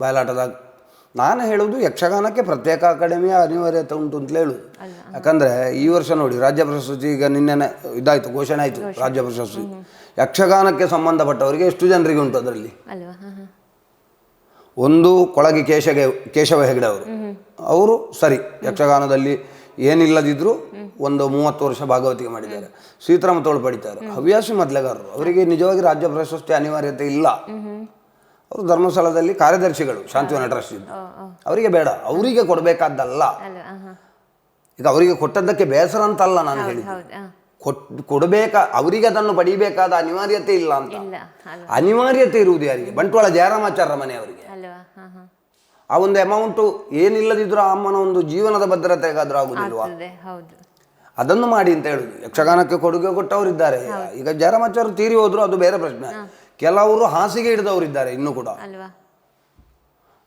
ಬಯಲಾಟದಾಗ ನಾನು ಹೇಳೋದು ಯಕ್ಷಗಾನಕ್ಕೆ ಪ್ರತ್ಯೇಕ ಅಕಾಡೆಮಿಯ ಅನಿವಾರ್ಯತೆ ಉಂಟು ಅಂತಲೇ ಹೇಳು ಯಾಕಂದರೆ ಈ ವರ್ಷ ನೋಡಿ ರಾಜ್ಯ ಪ್ರಶಸ್ತಿ ಈಗ ನಿನ್ನೆ ಇದಾಯಿತು ಘೋಷಣೆ ಆಯಿತು ರಾಜ್ಯ ಪ್ರಶಸ್ತಿ. ಯಕ್ಷಗಾನಕ್ಕೆ ಸಂಬಂಧಪಟ್ಟವರಿಗೆ ಎಷ್ಟು ಜನರಿಗೆ ಉಂಟು ಅದರಲ್ಲಿ? ಒಂದು ಕೊಳಗಿ ಕೇಶಗೆ ಕೇಶವ ಹೆಗಡೆ ಅವರು. ಅವರು ಸರಿ ಯಕ್ಷಗಾನದಲ್ಲಿ ಏನಿಲ್ಲದಿದ್ದರೂ ಒಂದು ಮೂವತ್ತು ವರ್ಷ ಭಾಗವತಿಗೆ ಮಾಡಿದ್ದಾರೆ. ಸೀತಾರಾಮ ತೋಳು ಪಡಿತಾರೆ. ಹವ್ಯಾಸಿ ಮೊದಲೆಗಾರರು. ಅವರಿಗೆ ನಿಜವಾಗಿ ರಾಜ್ಯ ಪ್ರಶಸ್ತಿ ಅನಿವಾರ್ಯತೆ ಇಲ್ಲ. ಅವರು ಧರ್ಮಸ್ಥಳದಲ್ಲಿ ಕಾರ್ಯದರ್ಶಿಗಳು ಶಾಂತಿವನ ಟ್ರಸ್ಟ್ ಅವರಿಗೆ ಬೇಡ ಅವರಿಗೆ ಕೊಡಬೇಕಾದ್ದಲ್ಲ. ಈಗ ಅವರಿಗೆ ಕೊಟ್ಟದ್ದಕ್ಕೆ ಬೇಸರ ಅಂತಲ್ಲ ನಾನು ಹೇಳಿದ್ದು. ಹೌದು ಹಾಂ ಕೊಟ್ ಕೊಡಬೇಕಾ ಅವರಿಗೆ ಅದನ್ನು ಪಡಿಬೇಕಾದ ಅನಿವಾರ್ಯತೆ ಇಲ್ಲ ಅಂತ. ಅನಿವಾರ್ಯತೆ ಇರುವುದು ಯಾರಿಗೆ? ಬಂಟ್ವಾಳ ಜಯರಾಮಾಚಾರ್ಯ ಮನೆಯವರಿಗೆ ಆ ಒಂದು ಅಮೌಂಟು ಏನಿಲ್ಲದಿದ್ರೂ ಆ ಅಮ್ಮನ ಒಂದು ಜೀವನದ ಭದ್ರತೆಗಾದ್ರೂ ಆಗುದಿಲ್ವಾ? ಅದನ್ನು ಮಾಡಿ ಅಂತ ಹೇಳುದು. ಯಕ್ಷಗಾನಕ್ಕೆ ಕೊಡುಗೆ ಕೊಟ್ಟವರಿದ್ದಾರೆ. ಈಗ ಜಯರಾಮಾಚಾರ್ಯ ತೀರಿ ಹೋದ್ರು ಅದು ಬೇರೆ ಪ್ರಶ್ನೆ. ಕೆಲವರು ಹಾಸಿಗೆ ಹಿಡಿದವರಿದ್ದಾರೆ ಇನ್ನೂ ಕೂಡ. ಅಲ್ವಾ?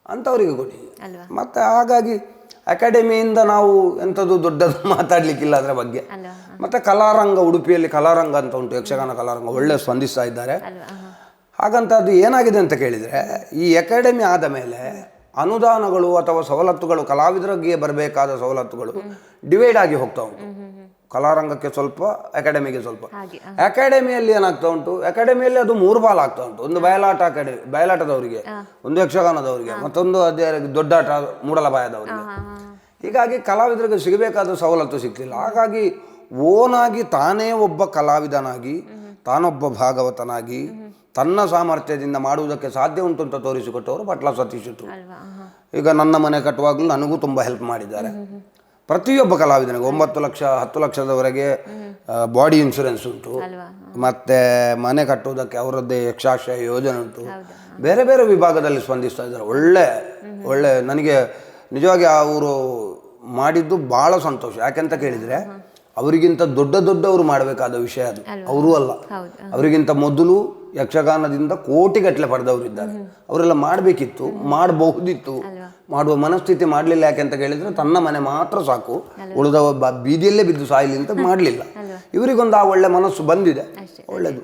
ಅಂಥವರಿಗೆ ಕೊಡಿ. ಅಲ್ವಾ? ಮತ್ತೆ ಹಾಗಾಗಿ ಅಕಾಡೆಮಿಯಿಂದ ನಾವು ಎಂಥದ್ದು ದೊಡ್ಡದು ಮಾತಾಡಲಿಕ್ಕಿಲ್ಲ ಅದರ ಬಗ್ಗೆ. ಮತ್ತೆ ಕಲಾರಂಗ ಉಡುಪಿಯಲ್ಲಿ ಕಲಾರಂಗ ಅಂತ ಉಂಟು ಯಕ್ಷಗಾನ ಕಲಾರಂಗ ಒಳ್ಳೆ ಸ್ಪಂದಿಸ್ತಾ ಇದ್ದಾರೆ. ಹಾಗಂತ ಅದು ಏನಾಗಿದೆ ಅಂತ ಕೇಳಿದರೆ ಈ ಅಕಾಡೆಮಿ ಆದ ಮೇಲೆ ಅನುದಾನಗಳು ಅಥವಾ ಸವಲತ್ತುಗಳು ಕಲಾವಿದರಿಗೆ ಬರಬೇಕಾದ ಸವಲತ್ತುಗಳು ಡಿವೈಡ್ ಆಗಿ ಹೋಗ್ತಾ ಉಂಟು. ಕಲಾರಂಗಕ್ಕೆ ಸ್ವಲ್ಪ ಅಕಾಡೆಮಿಗೆ ಸ್ವಲ್ಪ. ಅಕಾಡೆಮಿಯಲ್ಲಿ ಏನಾಗ್ತಾ ಉಂಟು? ಅಕಾಡೆಮಿಯಲ್ಲಿ ಅದು ಮೂರು ಬಾಲ್ ಆಗ್ತಾ ಉಂಟು. ಒಂದು ಬಯಲಾಟ ಅಕಾಡೆಮಿ ಬಯಲಾಟದವರಿಗೆ ಒಂದು ಯಕ್ಷಗಾನದವರಿಗೆ ಮತ್ತೊಂದು ಅದೇ ದೊಡ್ಡಾಟ ಹಾಂ ಹೀಗಾಗಿ ಕಲಾವಿದರಿಗೆ ಸಿಗಬೇಕಾದ ಸವಲತ್ತು ಸಿಗ್ತಿಲ್ಲ. ಹಾಗಾಗಿ ಓನಾಗಿ ತಾನೇ ಒಬ್ಬ ಕಲಾವಿದನಾಗಿ ತಾನೊಬ್ಬ ಭಾಗವತನಾಗಿ ತನ್ನ ಸಾಮರ್ಥ್ಯದಿಂದ ಮಾಡುವುದಕ್ಕೆ ಸಾಧ್ಯ ಉಂಟು ಅಂತ ತೋರಿಸಿಕೊಟ್ಟವರು ಬಟ್ಲ ಸತೀಶ್ ಈಗ ನನ್ನ ಮನೆ ಕಟ್ಟುವಾಗಲೂ ನನಗೂ ತುಂಬ ಹೆಲ್ಪ್ ಮಾಡಿದ್ದಾರೆ. ಪ್ರತಿಯೊಬ್ಬ ಕಲಾವಿದನಿಗೆ ಒಂಬತ್ತು ಲಕ್ಷ ಹತ್ತು ಲಕ್ಷದವರೆಗೆ ಬಾಡಿ ಇನ್ಶೂರೆನ್ಸ್ ಉಂಟು. ಮತ್ತೆ ಮನೆ ಕಟ್ಟುವುದಕ್ಕೆ ಅವರದ್ದೇ ಯಕ್ಷಾಶಯ ಯೋಜನೆ ಉಂಟು. ಬೇರೆ ಬೇರೆ ವಿಭಾಗದಲ್ಲಿ ಸ್ಪಂದಿಸ್ತಾ ಇದ್ದಾರೆ. ಒಳ್ಳೆ ಒಳ್ಳೆ ನನಗೆ ನಿಜವಾಗಿ ಅವರು ಮಾಡಿದ್ದು ಭಾಳ ಸಂತೋಷ. ಯಾಕೆಂತ ಕೇಳಿದರೆ ಅವರಿಗಿಂತ ದೊಡ್ಡ ದೊಡ್ಡವರು ಮಾಡಬೇಕಾದ ವಿಷಯ ಅದು. ಅವರು ಅಲ್ಲ. ಅವರಿಗಿಂತ ಮೊದಲು ಯಕ್ಷಗಾನದಿಂದ ಕೋಟಿಗಟ್ಟಲೆ ಪಡೆದವರಿದ್ದಾರೆ. ಅವರೆಲ್ಲ ಮಾಡಬೇಕಿತ್ತು ಮಾಡಬಹುದಿತ್ತು. ಮಾಡುವ ಮನಸ್ಥಿತಿ ಮಾಡಲಿಲ್ಲ ಯಾಕೆ ಅಂತ ಕೇಳಿದರೆ ತನ್ನ ಮನೆ ಮಾತ್ರ ಸಾಕು. ಉಳಿದ ಬೀದಿಯಲ್ಲೇ ಬಿದ್ದು ಸಾಯಲಿ ಅಂತ ಮಾಡಲಿಲ್ಲ. ಇವರಿಗೊಂದು ಆ ಒಳ್ಳೆ ಮನಸ್ಸು ಬಂದಿದೆ. ಒಳ್ಳೆಯದು